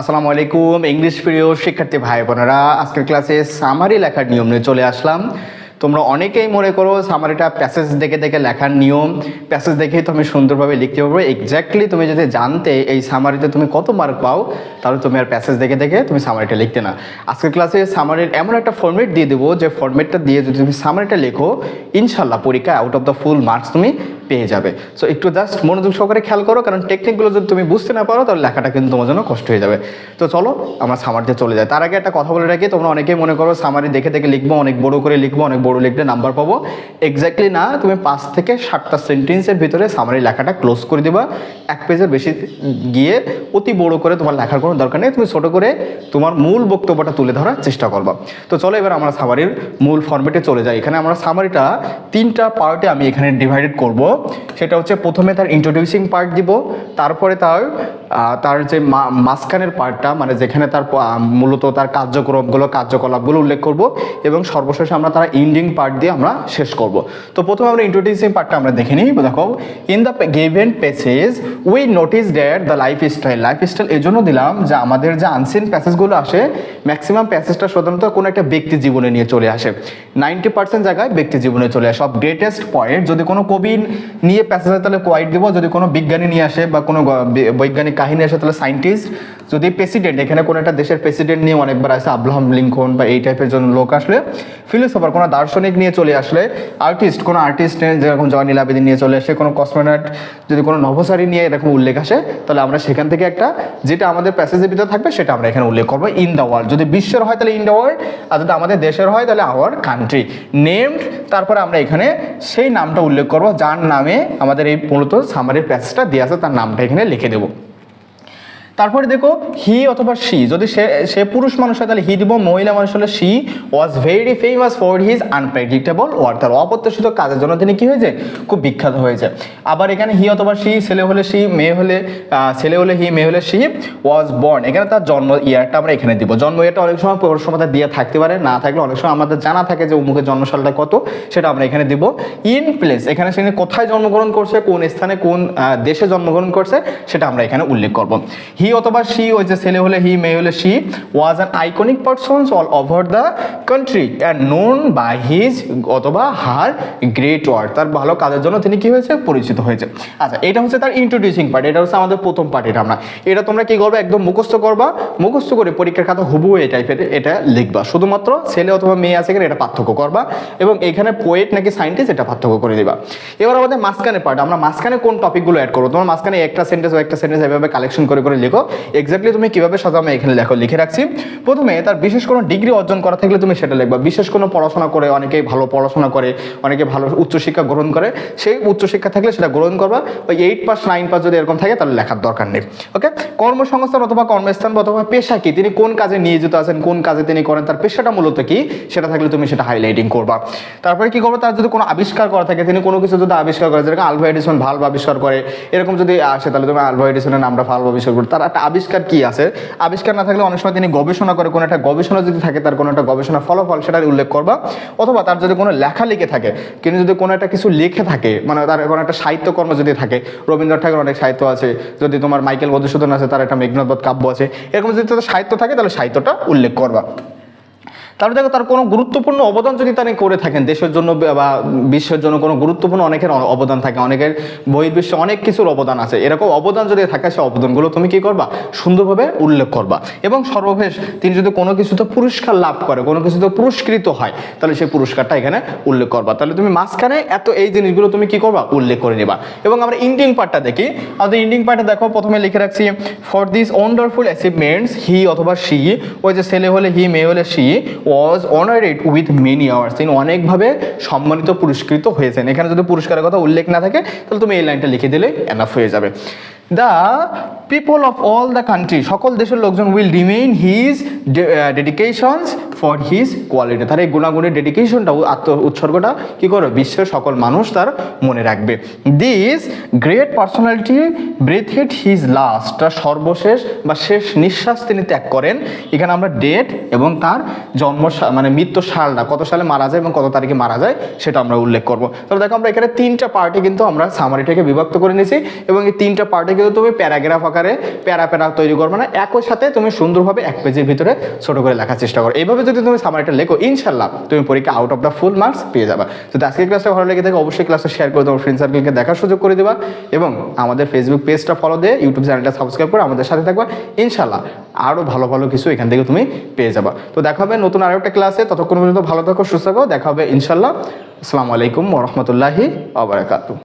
আসসালামু আলাইকুম ইংলিশ প্রিয় শিক্ষার্থী ভাই বোনেরা। আজকের ক্লাসে সামারি লেখার নিয়ম নিয়ে চলে আসলাম। তোমরা অনেকেই মনে করো সামারিটা প্যাসেজ দেখে দেখে লেখার নিয়ম। প্যাসেজ দেখেই তুমি সুন্দরভাবে লিখতে পারবে। এক্স্যাক্টলি তুমি যদি জানতে এই সামারিতে তুমি কত মার্ক পাও, তাহলে তুমি আর প্যাসেজ দেখে দেখে তুমি সামারিটা লিখতে না। আজকের ক্লাসে সামারির এমন একটা ফর্মেট দিয়ে দেবো, যে ফর্মেটটা দিয়ে যদি তুমি সামারিটা লেখো ইনশাল্লাহ পরীক্ষায় out of the full marks তুমি পেয়ে যাবে। সো একটু জাস্ট মনোযোগ সহকারে খেয়াল করো, কারণ টেকনিকগুলো যদি তুমি বুঝতে না পারো, তাহলে লেখাটা কিন্তু তোমার জন্য কষ্ট হয়ে যাবে। তো চলো, আমরা সামারিতে চলে যাই। তার আগে একটা কথা বলে রাখি, তোমরা অনেকেই মনে করো সামারি দেখে দেখে লিখব, অনেক বড় করে লিখব, অনেক বড় লিখলে নাম্বার পাবো। এক্স্যাক্টলি না, তুমি পাঁচ থেকে সাতটা সেন্টেন্সের ভিতরে সামারি লেখাটা ক্লোজ করে দিবা। এক পেজের বেশি গিয়ে অতি বড় করে তোমার লেখার কোনো দরকার নেই। তুমি ছোটো করে তোমার মূল বক্তব্যটা তুলে ধরার চেষ্টা করবা। তো চলো, এবার আমরা সামারির মূল ফর্মেটে চলে যাই। এখানে আমরা সামারিটা তিনটা পার্টে আমি এখানে ডিভাইডেড করব। সেটা হচ্ছে প্রথমে তার ইন্ট্রোডিউসিং পার্ট দিব, তারপরে তার তার যে মাঝখানের পার্টটা মানে যেখানে তার মূলত তার কার্যক্রমগুলো, কার্যকলাপগুলো উল্লেখ করব এবং সর্বশেষে আমরা তার ইন্ডিং পার্ট দিয়ে আমরা শেষ করব। তো প্রথমে আমরা ইন্ট্রোডিউসিং পার্টটা আমরা দেখে নিই। দেখো in the given passage we notice that the life style life style এই জন্য দিলাম যে আমাদের যে আনসিন প্যাসেজগুলো আসে ম্যাক্সিমাম প্যাসেজটা সাধারণত কোনো একটা ব্যক্তি জীবনে নিয়ে চলে আসে। নাইনটি পার্সেন্ট জায়গায় ব্যক্তি জীবনে চলে আসে। সব গ্রেটেস্ট পয়েন্ট যদি কোনো কবি নিয়ে প্যাসেজ তাহলে কোয়াইট দিব। যদি কোনো বিজ্ঞানী নিয়ে আসে বা কোনো বৈজ্ঞানিক কাহিনী আসে, তাহলে সায়েন্টিস্ট যদি প্রেসিডেন্ট এখানে কোনো একটা দেশের প্রেসিডেন্ট নিয়ে অনেকবার আসে, আব্রাহাম লিঙ্কন বা এই টাইপের জন্য লোক আসলে ফিলোসফার কোনো দার্শনিক নিয়ে চলে আসলে আর্টিস্ট কোনো আর্টিস্ট যেরকম জয়নীল আবেদিন নিয়ে চলে আসে, কোনো কসমোনাট যদি কোনো নভোচারী নিয়ে এরকম উল্লেখ আসে, তাহলে আমরা সেখান থেকে একটা, যেটা আমাদের প্যাসেজের ভিতরে থাকবে, সেটা আমরা এখানে উল্লেখ করব ইন দ্য ওয়ার্ল্ড যদি বিশ্বের হয়, তাহলে ইন দ্য ওয়ার্ল্ড আর যদি আমাদের দেশের হয়, তাহলে আওয়ার কান্ট্রি নেমড তারপরে আমরা এখানে সেই নামটা উল্লেখ করব, যার নামে আমাদের এই মূলত সামারির প্যাসেজটা দিয়ে আছে তার নামটা এখানে লিখে দেবো। তারপরে দেখো হি অথবা শি যদি সে সে পুরুষ মানুষ হয়, তাহলে হি দিব, মহিলা মানুষ হলে she was very famous for his unpredictable work তার অপ্রত্যাশিত কাজের জন্য তিনি কি হয়েছে? খুব বিখ্যাত হয়েছে। আবার এখানে হি অথবা শি ছেলে হলে শি মেয়ে হলে ছেলে হলে হি মেয়ে হলে শি ওয়াজ বর্ন এখানে তার জন্ম ইয়ারটা আমরা এখানে দিব। জন্ম ইয়ারটা অনেক সময় প্রশ্নমাতা দিয়ে থাকতে পারে, না থাকলে অনেক সময় আমাদের জানা থাকে যে অমুকের জন্মসালটা কত, সেটা আমরা এখানে দিব। ইন প্লেস এখানে সে কোথায় জন্মগ্রহণ করছে, কোন স্থানে কোন দেশে জন্মগ্রহণ করছে, সেটা আমরা এখানে উল্লেখ করব। হি অথবা শি ওই যে ছেলে হলে হি মেয়ে হলে she was an iconic persons all over the country and known by his অথবা হার গ্রেট ওয়ার্ড তার ভালো কাজের জন্য তিনি কি হয়েছে? পরিচিত হয়েছে। আচ্ছা এটা হচ্ছে তার ইন্ট্রোডিউসিং পার্ট এটা হচ্ছে আমাদের প্রথম পার্ট এটা আমরা। এটা তোমরা কি করবে? একদম মুখস্থ করবা। মুখস্থ করে পরীক্ষার খাতা হুবু এই টাইপের এটা লিখবা। শুধুমাত্র ছেলে অথবা মেয়ে আছে কিনা এটা পার্থক্য করবা এবং এখানে পোয়েট নাকি সায়েন্টিস্ট এটা পার্থক্য করে দিবা। এবার আমাদের মাঝখানে পার্ট আমরা মাঝখানে কোন টপিকগুলো অ্যাড করব? তোমার মাঝখানে একটা সেন্টেন্স ও একটা সেন্টেন্স এভাবে কালেকশন করে করে লিখো। এক্স্যাক্টলি তুমি কীভাবে আমি এখানে লেখো লিখে রাখছি। প্রথমে তার বিশেষ কোনো ডিগ্রি অর্জন করা থাকলে তুমি সেটা লিখবা। বিশেষ কোনো পড়াশোনা করে, অনেকেই ভালো পড়াশোনা করে, অনেকে ভালো উচ্চশিক্ষা গ্রহণ করে, সেই উচ্চশিক্ষা থাকলে সেটা গ্রহণ করবা। ওই এইট পাস নাইন পাস যদি এরকম থাকে, তাহলে লেখার দরকার নেই। ওকে কর্মসংস্থান অথবা কর্মস্থান অথবা পেশা কি? তিনি কোন কাজে নিয়োজিত আছেন, কোন কাজে তিনি করেন, তার পেশাটা মূলত কি? সেটা থাকলে তুমি সেটা হাইলাইটিং করবা। তারপরে কি করব? তার যদি কোনো আবিষ্কার করা থাকে, তিনি কোনো কিছু যদি আবিষ্কার করে যেরকম আলভা এডিসন ভাল্ব আবিষ্কার করে, এরকম যদি আসে, তাহলে তুমি আলভা এডিসনের নামটা ভাল্ব আবিষ্কার করো তার একটা আবিষ্কার কি আছে? আবিষ্কার না থাকলে অনেক সময় তিনি গবেষণা করে, কোনো একটা গবেষণা যদি থাকে, তার কোনো একটা গবেষণা ফলাফল সেটার উল্লেখ করবা। অথবা তার যদি কোনো লেখা লিখে থাকে কিন্তু যদি কোনো একটা কিছু লিখে থাকে মানে তার কোনো একটা সাহিত্যকর্ম যদি থাকে, রবীন্দ্রনাথ ঠাকুর অনেক সাহিত্য আছে, যদি তোমার মাইকেল মধুসূদন আছে, তার একটা মেঘনাথবধ কাব্য আছে, এরকম যদি তাদের সাহিত্য থাকে, তাহলে সাহিত্যটা উল্লেখ করবা। তারপরে দেখো, তার কোনো গুরুত্বপূর্ণ অবদান যদি তিনি করে থাকেন, দেশের জন্য বা বিশ্বের জন্য কোনো গুরুত্বপূর্ণ অনেকের অবদান থাকে, অনেকের বহির্বিশ্বে অনেক কিছুর অবদান আছে। এরকম অবদান যদি থাকে সেই অবদানগুলো তুমি কি করবা? সুন্দরভাবে উল্লেখ করবা। এবং সর্বশেষ, তিনি যদি কোনো কিছুতে পুরস্কার লাভ করে, কোনো কিছুতে পুরস্কৃত হয়, তাহলে সেই পুরস্কারটা এখানে উল্লেখ করবা। তাহলে তুমি মাঝখানে এত এই জিনিসগুলো তুমি কি করবা? উল্লেখ করে নিবা। এবং আমরা ইন্ডিং পার্টটা দেখি। আমাদের ইন্ডিং পার্টটা দেখো, প্রথমে লিখে রাখছি for this wonderful achievements he অথবা শি ওই যে ছেলে হলে হি মেয়ে হলে she was honoured with many awards তিনি অনেকভাবে সম্মানিত পুরস্কৃত হয়েছেন। এখানে যদি পুরস্কারের কথা উল্লেখ না থাকে, তাহলে তুমি এই লাইনটা লিখে দিলে এনাফ হয়ে যাবে। The people of all the country সকল দেশের লোকজন will remain his dedications for his quality তার এই গুণাগুণের ডেডিকেশনটা আত্ম উৎসর্গটা কী করবে বিশ্বের সকল মানুষ তার মনে রাখবে। This great personality breathed his last তার সর্বশেষ বা শেষ নিঃশ্বাস তিনি ত্যাগ করেন। এখানে আমরা ডেট এবং তার জন্ম মানে মৃত্যু সালটা কত সালে মারা যায় এবং কত তারিখে মারা যায়, সেটা আমরা উল্লেখ করব। তবে দেখো আমরা এখানে তিনটা পার্টে কিন্তু আমরা সামারিটাকে বিভক্ত করে নিয়েছি এবং এই তিনটা পার্টে কিন্তু তুমি প্যারাগ্রাফ আকারে প্যারা প্যারা তৈরি করবে না একই সাথে তুমি সুন্দরভাবে এক পেজের ভিতরে ছোট করে লেখার চেষ্টা করো। এইভাবে যদি তুমি সামারিটা লেখো ইনশাল্লাহ তুমি পরীক্ষা out of the full marks পেয়ে যাবে। যদি আজকের ক্লাসটা ভালো লেগে থাকে, অবশ্যই ক্লাসটা শেয়ার করে তোমার ফ্রেন্ড সার্কেলকে দেখার সুযোগ করে দেবা এবং আমাদের ফেসবুক পেজটা ফলো দিয়ে ইউটিউব চ্যানেলটা সাবস্ক্রাইব করে আমাদের সাথে থাকবা। ইনশাল্লাহ আরও ভালো ভালো কিছু এখান থেকে তুমি পেয়ে যাবা। তো দেখা হবে নতুন আরও একটা ক্লাসে ততক্ষণ পর্যন্ত ভালো থাকো, সুস্থ থাকো। দেখা হবে ইনশাল্লাহ আসসালামু আলাইকুম ওরহমতুল্লাহি আবরাকাতু